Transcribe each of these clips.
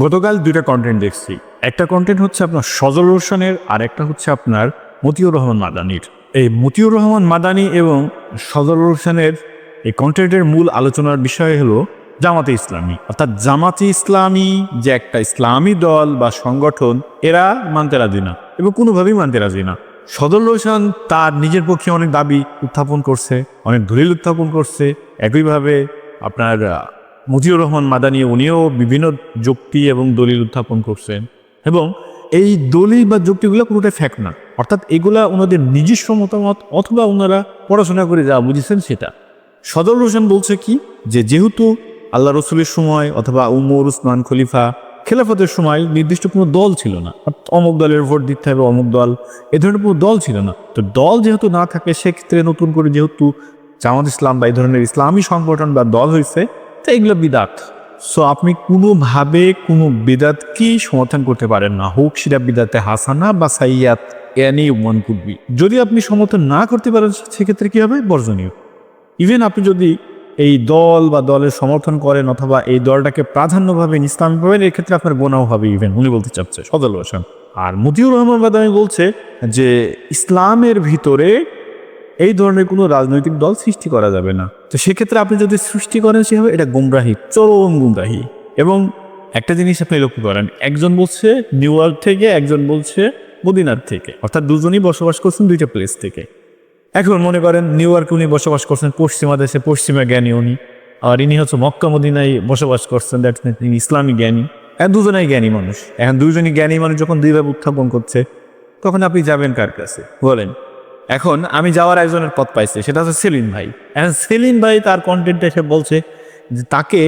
গতকাল দুইটা কন্টেন্ট দেখছি। একটা কন্টেন্ট হচ্ছে আপনার সজল রোশনের, আর একটা হচ্ছে আপনার মতিউর রহমান মাদানির। এই মতিউর রহমান মাদানি এবং সজল রোশনের এই কন্টেন্টের মূল আলোচনার বিষয় হলো জামাতে ইসলামী। অর্থাৎ জামাতে ইসলামী যে একটা ইসলামী দল বা সংগঠন, এরা মানতে রাজি না এবং কোনোভাবেই মানতে রাজি না। সদর রোশন তার নিজের পক্ষে অনেক দাবি উত্থাপন করছে, অনেক দলিল উত্থাপন করছে। একইভাবে আপনার আহ, মতিউর রহমান মাদানি উনিও বিভিন্ন যুক্তি এবং দলিল উত্থাপন করছেন। এবং এই দলিল বা যুক্তিগুলো কোনোটাই ফ্যাক্ট না। অর্থাৎ এগুলা ওনাদের নিজস্ব মতামত অথবা ওনারা পড়াশোনা করে যা বুঝেছেন সেটা। সদর হোসেন বলছে কি? যে যেহেতু আল্লাহ রসুলের সময় অথবা উমর উসমান খলিফা খেলাফতের সময় নির্দিষ্ট কোনো দল ছিল না। অমুক দলের ভোট দিতে হবে অমুক দল এ ধরনের কোনো দল ছিল না। তো দল যেহেতু না থাকে সেক্ষেত্রে নতুন করে যেহেতু জামাত ইসলাম বা এই ধরনের ইসলামী সংগঠন বা দল হয়েছে তো এগুলো বিদাত। সো আপনি কোনোভাবে কোনো বিদাতকেই সমর্থন করতে পারেন না। হোক সেটা বিদাতে হাসানা বা সাইয়াত এনি ওয়ান কুড বি যদি আপনি সমর্থন না করতে পারেন, সেক্ষেত্রে কী হবে? বর্জনীয়। ইভেন আপনি যদি এই দল বা দলের সমর্থন করেন অথবা এই দলটাকে প্রাধান্যভাবে ইসলাম পাবেন এক্ষেত্রে আপনার গোনাও হবে ইভেন উনি বলতে চাচ্ছে। সদল হোসেন। আর মতিউর রহমান বাদামি বলছে যে, ইসলামের ভিতরে এই ধরনের কোনো রাজনৈতিক দল সৃষ্টি করা যাবে না। তো সেক্ষেত্রে আপনি যদি সৃষ্টি করেন সেভাবে এটা গুমরাহি, চরম গুমরাহি। এবং একটা জিনিস আপনি লক্ষ্য করেন, একজন বলছে নিউ ইয়র্ক থেকে, একজন বলছে মদিনার থেকে। অর্থাৎ দুজনই বসবাস করছেন দুইটা প্লেস থেকে। এখন মনে করেন নিউ ইয়র্কে উনি বসবাস করছেন পশ্চিমা দেশে, পশ্চিমা জ্ঞানী উনি। আর ইনি হচ্ছে মক্কা, মদিনায় বসবাস করছেন দ্যাট তিনি ইসলামী জ্ঞানী। এখন দুজনেই জ্ঞানী মানুষ। এখন দুজনই জ্ঞানী মানুষ যখন দুইভাবে উত্থাপন করছে, তখন আপনি যাবেন কার কাছে? বলেন। এখন আমি যাওয়ার একজনের পথ পাইছি, সেটা হচ্ছে সেলিম ভাই। এখন সেলিম ভাই তার কন্টেন্টে এসে বলছে যে তাকে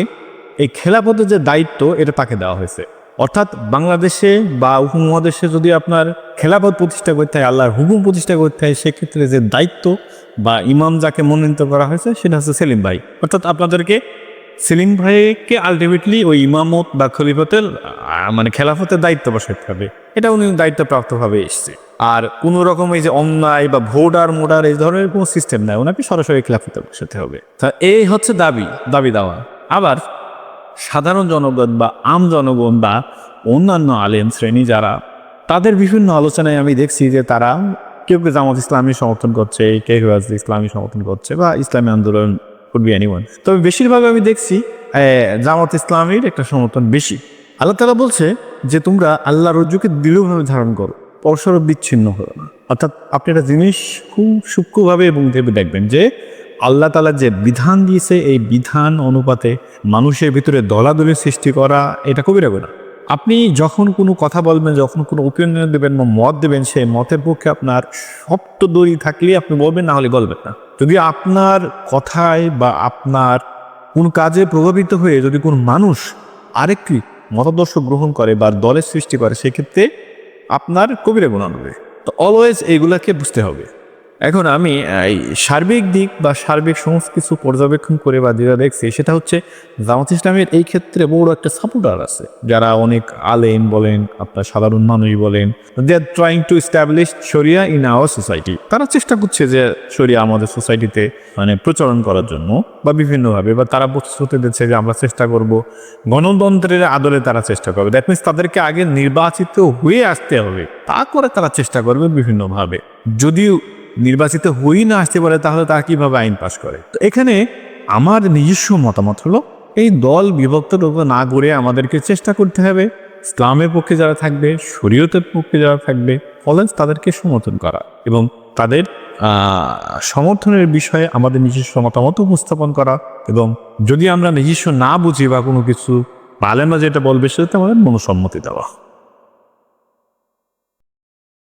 এই খেলাপথের যে দায়িত্ব, এটা তাকে দেওয়া হয়েছে। অর্থাৎ বাংলাদেশে বা উপমহাদেশে যদি আপনার খেলাপথ প্রতিষ্ঠা করতে হয়, আল্লাহর হুকুম প্রতিষ্ঠা করতে হয়, সেক্ষেত্রে যে দায়িত্ব বা ইমাম যাকে মনোনীত করা হয়েছে, সেটা হচ্ছে সেলিম ভাই। অর্থাৎ আপনাদেরকে সেলিম ভাইকে আলটিমেটলি ওই ইমামত বা খলিফতের মানে খেলাফতের দায়িত্ব বসাতে হবে। এটা উনি দায়িত্বপ্রাপ্তভাবে এসছে। আর কোনো রকম এই যে অন্যায় বা ভোটার মোটার এই ধরনের কোনো সিস্টেম নাই। ওনাকে সরাসরি খেলাফতে বসাতে হবে। তা এই হচ্ছে দাবি দাবি দেওয়া। আবার সাধারণ জনগণ বা আম জনগণ বা অন্যান্য আলেম শ্রেণি যারা, তাদের বিভিন্ন আলোচনায় আমি দেখছি যে তারা কেউ কেউ জামাত ইসলামী সমর্থন করছে, কেউ কেউ ইসলামী সমর্থন করছে বা ইসলামী আন্দোলন কুড বি এনিওয়ান তবে বেশিরভাগ আমি দেখছি জামাত ইসলামীর একটা সমর্থন বেশি। আল্লাহ তালা বলছে যে, তোমরা আল্লাহ রজ্জুকে দৃঢ়ভাবে ধারণ করো পরস্পর বিচ্ছিন্ন হলো না। অর্থাৎ আপনি একটা জিনিস খুব সূক্ষ্মভাবে এবং ভেবে দেখবেন যে, আল্লাহ তালা যে বিধান দিয়েছে, এই বিধান অনুপাতে মানুষের ভিতরে দলাদলি সৃষ্টি করা, এটা কবিরা গোনা আপনি যখন কোনো কথা বলবেন, যখন কোনো ওপিনিয়ন দেবেন বা মত দেবেন, সেই মতের পক্ষে আপনার শক্ত দড়ি থাকলে আপনি বলবেন, না হলে বলবেন না। যদি আপনার কথায় বা আপনার কোন কাজে প্রভাবিত হয়ে যদি কোন মানুষ আরেকটি মতাদর্শ গ্রহণ করে বা দলের সৃষ্টি করে, সেক্ষেত্রে আপনার কবিরা গুণান হবে। তো অলওয়েজ এইগুলাকে বুঝতে হবে। এখন আমি এই সার্বিক দিক বা সার্বিক সমস্ত কিছু পর্যবেক্ষণ করে বা যেটা দেখছি, সেটা হচ্ছে জামাত ইসলামের এই ক্ষেত্রে বড় একটা সাপোর্টার আছে। যারা অনেক আলেম বলেন, আপনার সাধারণ মানুষ বলেন they are trying to establish sharia in our society তারা চেষ্টা করছে যে শরিয়া আমাদের সোসাইটিতে মানে প্রচলন করার জন্য বা বিভিন্নভাবে, বা তারা প্রতিশ্রুতি দিচ্ছে যে আমরা চেষ্টা করব, গণতন্ত্রের আদলে তারা চেষ্টা করবে। দ্যাট মিনস তাদেরকে আগে নির্বাচিত হয়ে আসতে হবে। তা করে তারা চেষ্টা করবে বিভিন্নভাবে। যদিও নির্বাচিত হয়েই না আসতে পারে, তাহলে তারা কীভাবে আইন পাশ করে? তো এখানে আমার নিজস্ব মতামত হলো, এই দল বিভক্ত না করে আমাদেরকে চেষ্টা করতে হবে। ইসলামের পক্ষে যারা থাকবে, শরীয়তের পক্ষে যারা থাকবে ফলেন্স তাদেরকে সমর্থন করা এবং তাদের সমর্থনের বিষয়ে আমাদের নিজস্ব মতামত উপস্থাপন করা এবং যদি আমরা নিজস্ব না বুঝি বা কোনো কিছু পালেন না যেটা বলবে সেটাতে আমাদের মনসম্মতি দেওয়া।